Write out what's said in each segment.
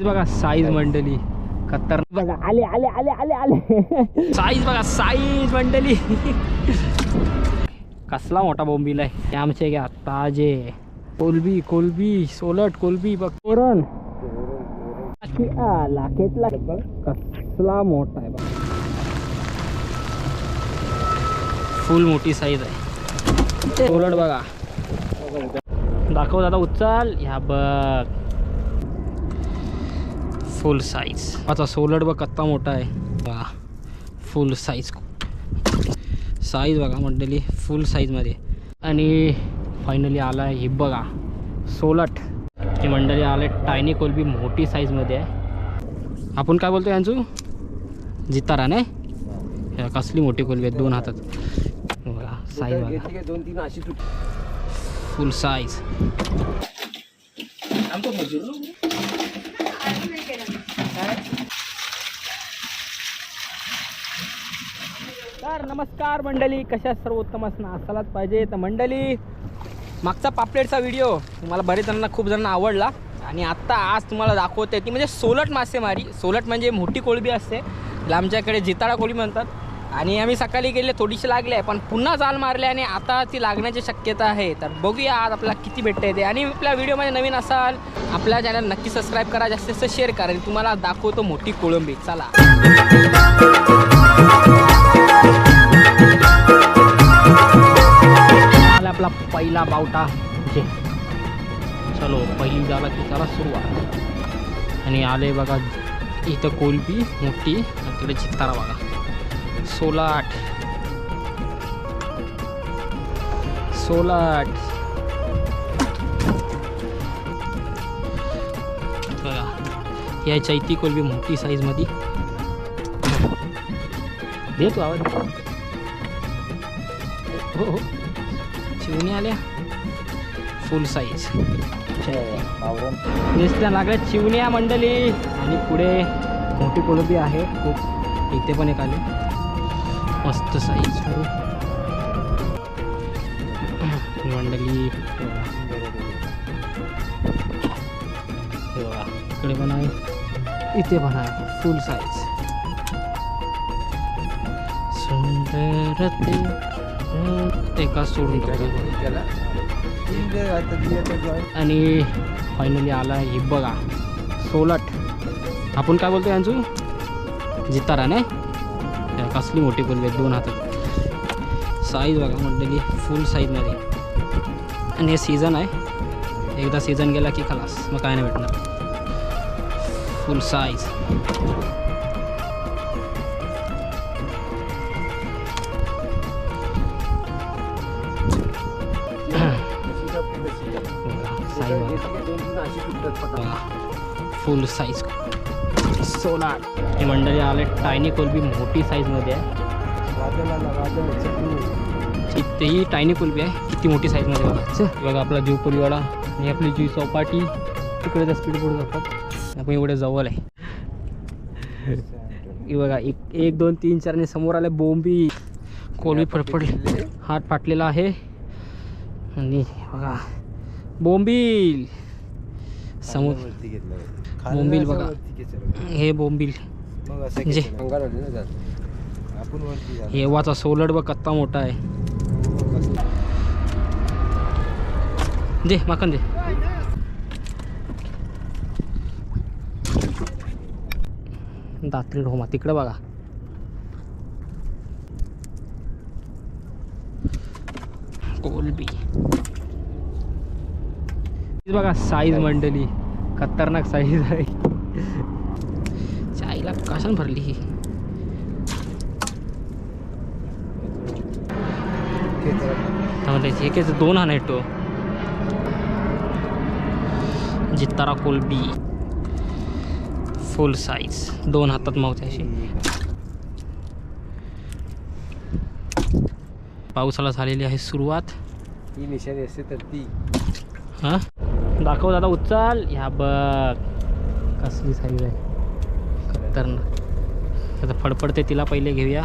बघा साईज मंडळी खतर बघा आले आले आले आले आले. साईज बघा साईज मंडळी कसला मोठा बोंबील आहे. हे आमचे घ्या ताजे. कोलबी कोलबी सोलट कोलबी बघ. तोरण. लाखेतला कसला मोठा आहे बघ. फुल मोठी साईज आहे. सोलट बघा. दाखव दादा उचल. ह्या बघ. फुल साईज आता सोलट बघ कत्ता मोठा आहे. वा फुल साईज साईज बघा मंडळी फुल साईजमध्ये आणि फायनली आला आहे हे बघा सोलट. हे मंडळी आलं आहे टायनी कोलबी मोठी साईजमध्ये आहे. आपण काय बोलतो यांचू जितारा नाही? हे कसली मोठी कोलबी आहे दोन हातात. बघा साईज बघा. दोन तीन अशी फुल साईज तर नमस्कार मंडळी. कशा सर्वोत्तम असणं असायलाच पाहिजे. तर मंडळी मागचा पापलेटचा व्हिडिओ तुम्हाला बरेच जणांना खूप जणांना आवडला. आणि आत्ता आज तुम्हाला दाखवते ती म्हणजे सोलट मासेमारी. सोलट म्हणजे मोठी कोळबी असते. आमच्याकडे जिताळा कोळी म्हणतात. आणि आम्ही सकाळी गेले थोडीशी लागले आहे पण पुन्हा जाल मारले आणि आता ती लागण्याची शक्यता आहे. तर बघूया आज आपल्याला किती भेटते ते. आणि आपल्या व्हिडिओमध्ये नवीन असाल आपल्या चॅनल नक्की सबस्क्राईब करा जास्तीत जास्त शेअर करा. आणि तुम्हाला दाखवतो मोठी कोळंबी. चला. पहिला बावटा. जे चलो पहिली झाला की चला सुरुवात. आणि आले बघा इथं कोलबी मोठी आणि तिकडे चित्तारा बघा. सोला आठ सोला आठ बघा या चैती कोलबी मोठी साईजमध्ये मध्ये तू आवाज. हो हो. चिवणी आल्या फुल साईज नुसत्या लागल्या चिवण्या मंडळी. आणि पुढे मोठी कोलंबी आहे. खूप इथे पण एक आले. मस्त साईज मंडळी. इकडे पण आहे. इथे पण आहे. फुल साईज सुंदर ते एका सोडून टाकतो. आणि फायनली आला हे बघा सोलट. आपण काय बोलतो यांचू जितारा नाही? कसली मोठी बोलली आहे दोन हातात. साईज बघा म्हटलेली फुल साईजमध्ये आणि हे सीझन आहे. एकदा सीझन गेला की खलास मग काय नाही भेटणार. फुल साईज फुल साईज सोला हे मंडळी आले टायनी कोलबी मोठी साईजमध्ये आहे. इथेही टायनी कोलबी आहे किती मोठी साईजमध्ये बघा. बघा आपला जीव कोलीवाडा आणि आपली जीव चौपाटी तिकडे त्या स्पीड जातात. आपण एवढे जवळ आहे. बघा एक एक दोन तीन चार आणि समोर आले बोंबी. कोलबी फडफडली हात फाटलेला आहे. आणि बघा बोंबील. समोर. बोंबील बघा. हे बोंबील. जा. हेवाचा सोलड बघ कत्ता मोठा आहे. दे माखन दे. दात्री ढोमा तिकडं बघा. कोलबी. बघा साईज मंडळी. खतरनाक साईज आहे. चाईला कशाने भरली ही? ते एकेच दोन हा नेटो जितारा कोलबी फुल साईज दोन हातात मावते अशी. पावसाला झालेली आहे सुरुवात. ही निशाणी असते तर ती. हां? दाखव दादा उचल. ह्या बघ. कसली साईज आहे. तर आता फडफडते तिला पहिले घेऊया.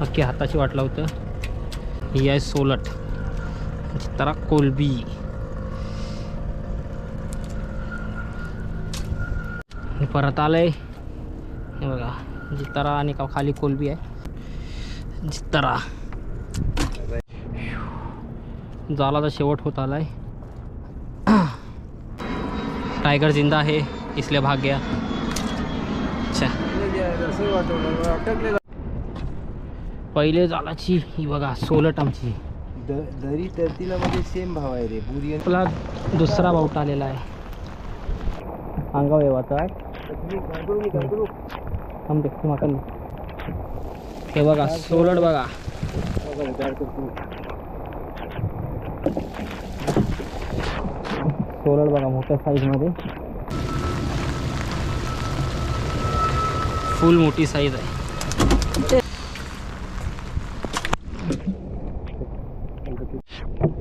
अख्खी हाताशी वाटलं होतं ही आहे सोलट. चित्रा कोलबी. परत आलंय. बघा जितारा आणि का खाली कोलबी आहे. जितारा जालाचा शेवट होत आलाय. टायगर जिंदा आहे इसलिए भाग गया अच्छा पहिले जालाची ही बघा सोलट आमची. द- दरी तरतीला मध्ये सेम भाव आहे रे बुरी आपला दुसरा बाऊट आलेला आहे. अंगाव येवाचा माका हे बघा सोलट बघा. सोलट बघा मोठ्या साईजमध्ये फुल मोठी साईज आहे.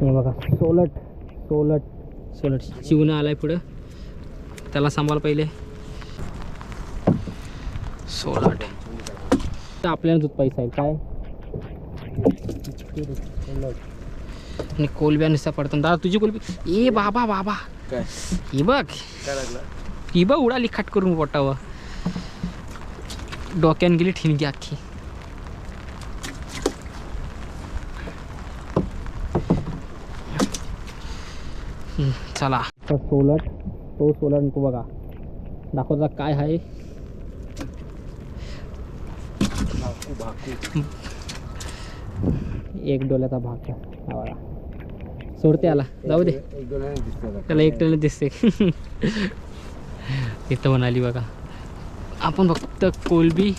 हे बघा सोलट सोलट. सोलट. चिवणं आलाय पुढं. त्याला सांभाळ पहिले. सोलट. तर आपल्याला दूध पैसा आहे काय? आणि कोलब्या नुसत्या पडतात दादा तुझी कोलबी ए बाबा बाबा. काय? ही बघ. काय लागला? ही बघ उडाली खाट करून पोटावं डोक्यान गेली ठिणगी अख्खी चला. तर सोलट तो सोलट तो बघा. दाखवता काय आहे? एक डोल्याचा भाग आहे. सोडते आला. जाऊ दे. त्याला एकट्याला दिसते. इथं म्हणाली बघा. आपण फक्त कोलबी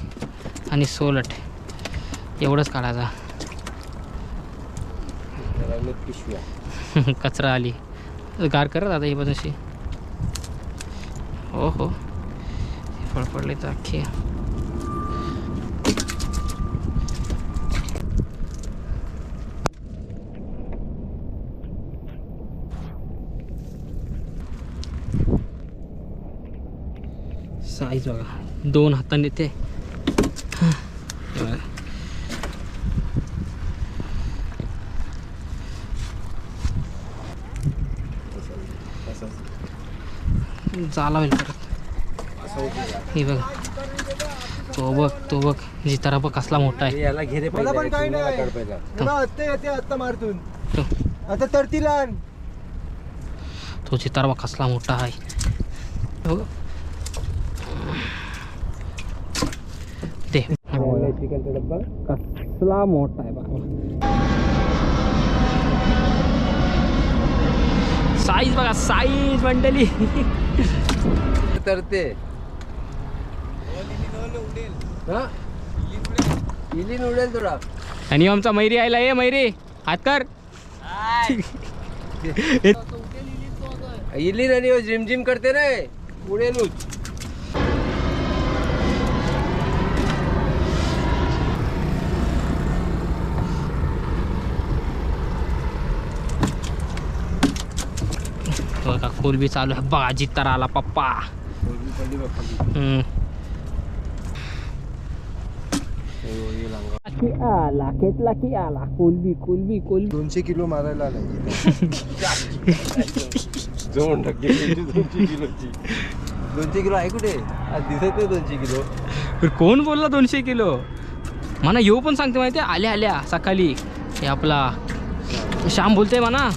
आणि सोलट एवढंच काढायचा. कचरा आली. गार करत आता ही बाजूशी. हो हो फडफडले तर अख्खी. साईज बघा. दोन हाताने ते. हे बघा. झाला होईल परत. हे बघ. तो बघ तो बघ. जितारा बघ कसला मोठा आहे. याला घेरे आता तरतीला आण तो जितारा बघ कसला मोठा आहे. हो ते चिकनचा डब्बा कसला मोठा आहे बाबा. साईज बघा साईज मंडली तर ते हा? इलीन उडेल तुला. आणि आमचा मैरी आयला ये मैरी हात कर. इलीन आणि जिम जिम करते रे. उडेलूच बघा कोलबी चालू आहे. बघा जितारा आला पप्पा. आला खेतला की आला कोलबी कोलबी कोलबी दोनशे किलो मारायला आलाय. दोन टक्के. दोनशे किलोची. दोनशे किलो आहे कुठे? आज दिसत नाही दोनशे किलो. कोण बोलला दोनशे किलो? म्हणा येऊ पण सांगते माहिती आहे आल्या आल्या सकाळी. हे आपला श्याम बोलते म्हणा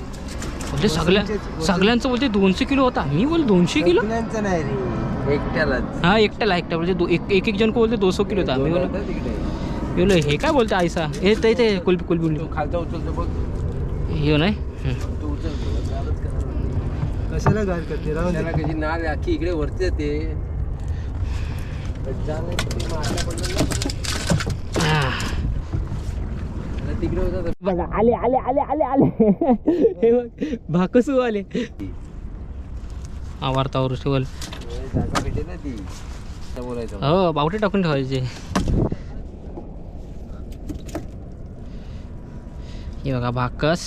बोलते सगळ्या सगळ्यांचं बोलते दोनशे किलो होता. मी बोल दोनशे किलो? तरतील्यांचं नाही रे. एकट्यालाच. हा एकट्याला एकट्या बोलते दो- एक एक एक जण को बोलते दोनशे किलो होता. मी बोल तिकडे. बोल हे काय बोलते आयसा हे ते ते कुलबी कुलबी तो खालचा उचलतो बघ. हे नाही? हम्म. तो उचलतो. कशाला गार करते? राहून दे. कशी नाल अख्खी इकडे वरती येते जा नाही तर ते मारला पडलं ना. आह. त्याला तिकडे होता बघा आले आले आले आले आले. हे बघ भाकसू आले. आवारतावर शिवल हे हो बावटे टाकून ठेवायचे. हे बघा भाकस.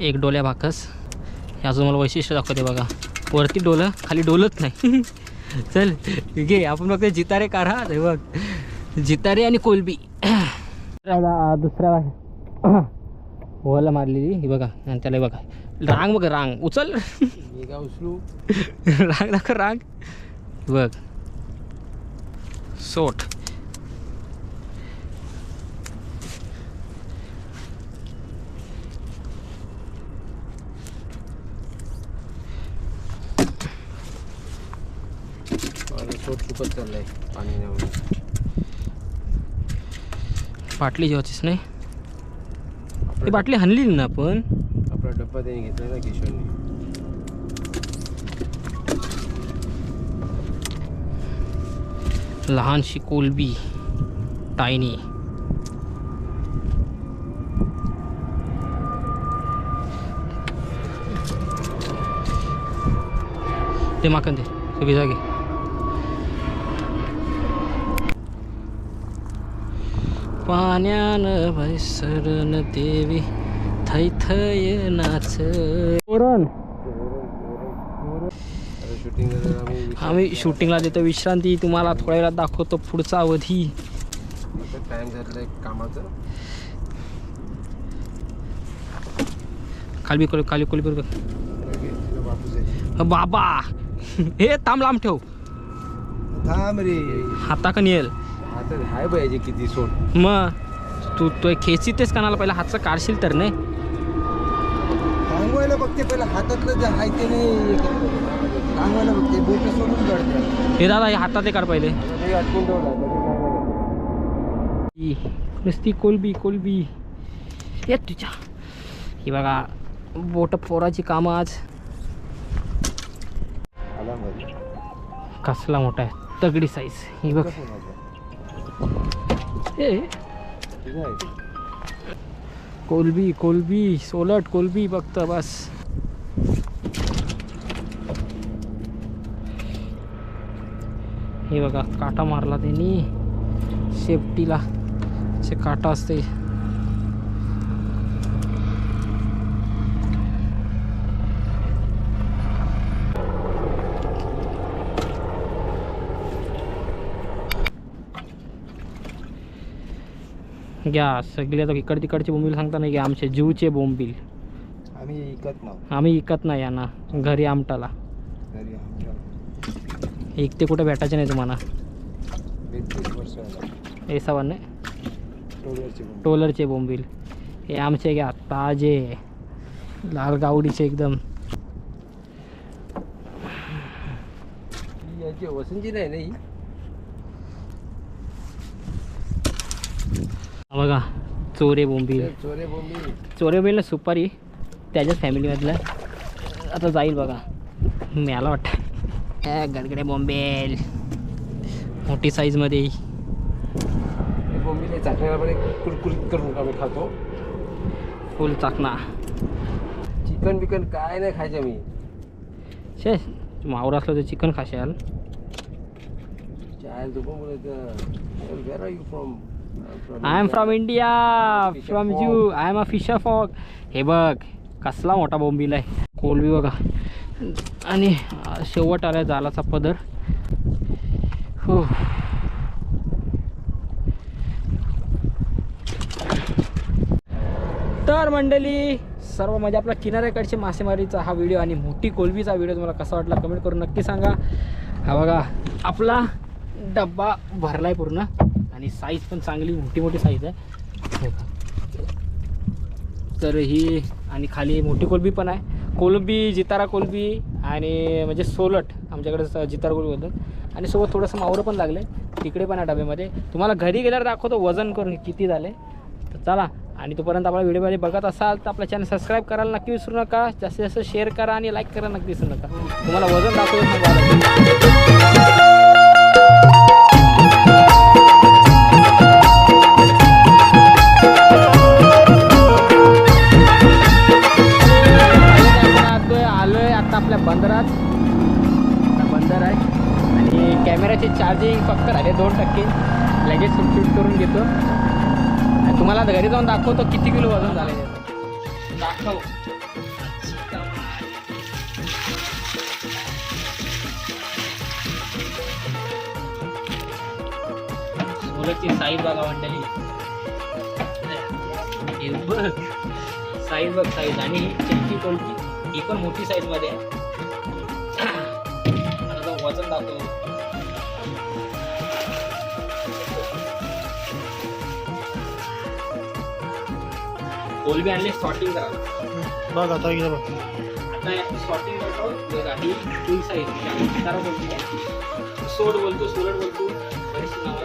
एक डोल्या भाकस. हे अजून मला वैशिष्ट्य दाखवते बघा. वरती डोलं खाली डोलत नाही. चल घे आपण फक्त जितारे कार हा हे बघ. जितारे आणि कोलबी. दुसऱ्या दुसऱ्या होला मारलेली ही बघा आणि त्याला बघा. रांग बघ रांग. उचल. उचलू रांग दाख रांग. बघ. सोट. सोट खूपच चाललंय पाणी बाटली जेवायचीच नाही ही बाटली हाणली ना आपण आपला डब्बा त्याने घेतला ना किशोरने लहानशी कोलबी टायनी ते माकन दे सगळी जागे पाण्यानं भैसरन देवी थै थय नाच. आम्ही शूटिंगला देतो. विश्रांती तुम्हाला थोड्या वेळात दाखवतो पुढचा अवधी. टाइम झालेला कामाचं. खाली कोल खाली कोली बरोबर बाबा. हे थांब लांब ठेव. थांब रे. हाता का येईल आता हाय पाहिजे किती सोड. मग तू तो खेची तेच कानाला पहिला हातचं काढशील तर नाही? टांगवायला बघते पहिला हातातलं जे आहे ते नाही हे. टांगवायला बघते बोट सोडून काढते. हे दादा हे हातात काढ पहिले. अटकून ठेवलं नुसती कोलबी कोलबी. ये तुझ्या. ही बघा बोट फोराची कामं आज. कसला मोठा आहे तगडी साईज ही बघ? ए. कोलबी कोलबी सोलट कोलबी फक्त बस. हे बघा काटा मारला त्यांनी. शेपटीला असे काटा असते. घ्या सगळे आता इकड तिकडचे बोंबील सांगता नाही की आमचे जीवचे बोंबील. आम्ही इकत नाव. आम्ही विकत नाही यांना घरी आमटाला. घरी आमच्या एक ते कुठे भेटायचे नाही तुम्हाला? हे सवाने बोंब. टोलरचे बोंबील. हे आमचे घ्या ताजे. लाल गावडीचे एकदम. वसंती नाही ना ही हा बघा चोरे बोंबील. चोरे बोंबी चोरे बोंबील ना सुपारी त्याच्याच फॅमिलीमधलं आता जाईल बघा. मला वाटतं. गडगडे बोंबेल. मोठी साईजमध्ये बोंबीले एक कुरकुरीत करून आम्ही खातो. फुल चाकणा. चिकन बिकन काय नाही खायचं मी. शे मावर असलं तर chicken खाशाल. From I am from India from you I am a fisher fog हे बघ कसला मोठा बोंबील आहे. कोलबी बघा. आणि शेवट आला जालाचा पदर. हो तर मंडळी सर्व म्हणजे आपला किनाऱ्याकडचे मासेमारीचा हा व्हिडिओ आणि मोठी कोलबीचा व्हिडिओ तुम्हाला कसा वाटला कमेंट करून नक्की सांगा. हा बघा आपला डब्बा भरला आहे पूर्ण. आणि साईज पण चांगली मोठी मोठी साईज आहे हो तर ही आणि खाली मोठी कोलबी पण आहे. कोलंबी जितारा कोलबी आणि म्हणजे सोलट आमच्याकडे जितारा कोलबी बोलतात आणि सोबत थोडंसं मावरं पण लागले तिकडे पण आहे डब्यामध्ये तुम्हाला घरी गेल्यावर दाखवतो वजन करून किती झाले. तर चला आणि तोपर्यंत आपला व्हिडिओमध्ये बघत असाल तर आपला चॅनल सबस्क्राईब करायला नक्की विसरू नका. जास्तीत जास्त शेअर करा आणि लाईक करायला नक्की विसरू नका. तुम्हाला वजन दाखवतो आपल्या बंदरात बंदर आहे. आणि कॅमेऱ्याचे चार्जिंग फक्त राहिले दोन टक्के. लगेच शूट करून घेतो. आणि तुम्हाला आता घरी जाऊन दाखवतो किती किलो वजन झालं आहे दाखव. साईज बघा मंडळी. बघ. साईज बघ साईज. आणि चिलकी चिक्की ही पण मोठी साईजमध्ये आहे. आता तो वजन दाखवतो कोलबी आणले सॉर्टिंग करा बघ आता इकडे बघ. आता सॉर्टिंग करतो साईज तारा बोलतो. सोड बोलतो सोलट बोलतो. नाव.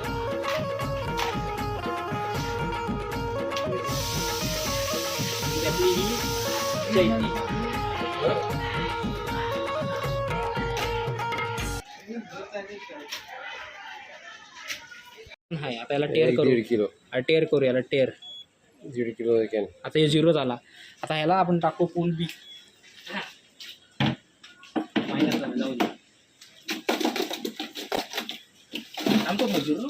आहे ही ही चैती हाय आता याला टेअर करू. दीड किलो. आता टेअर करू याला टेअर दीड किलो कॅन आता हे झिरो झाला. आता ह्याला आपण टाकू पूल बी जाऊ दे. थांबतो मग झिरो.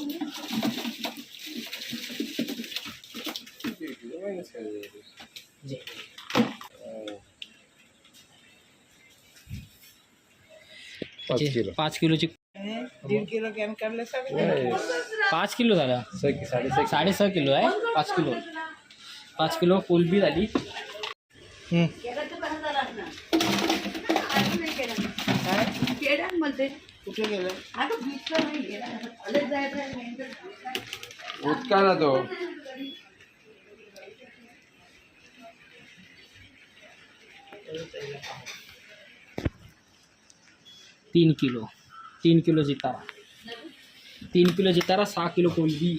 पाच किलो. पाच किलोची दीड किलो कॅन काढले पाच किलो झाला सहा साडेसहा साडेसहा किलो आहे पाच किलो। पाच किलो कोलबी झाली हम्म. मध्ये कुठे गेलं आता बीचला नाही गेला कॉलेज जायचं आहे नंतर उदका ना तो तीन किलो। तीन किलो जितारा तीन किलो जितारा सहा किलो कोलबी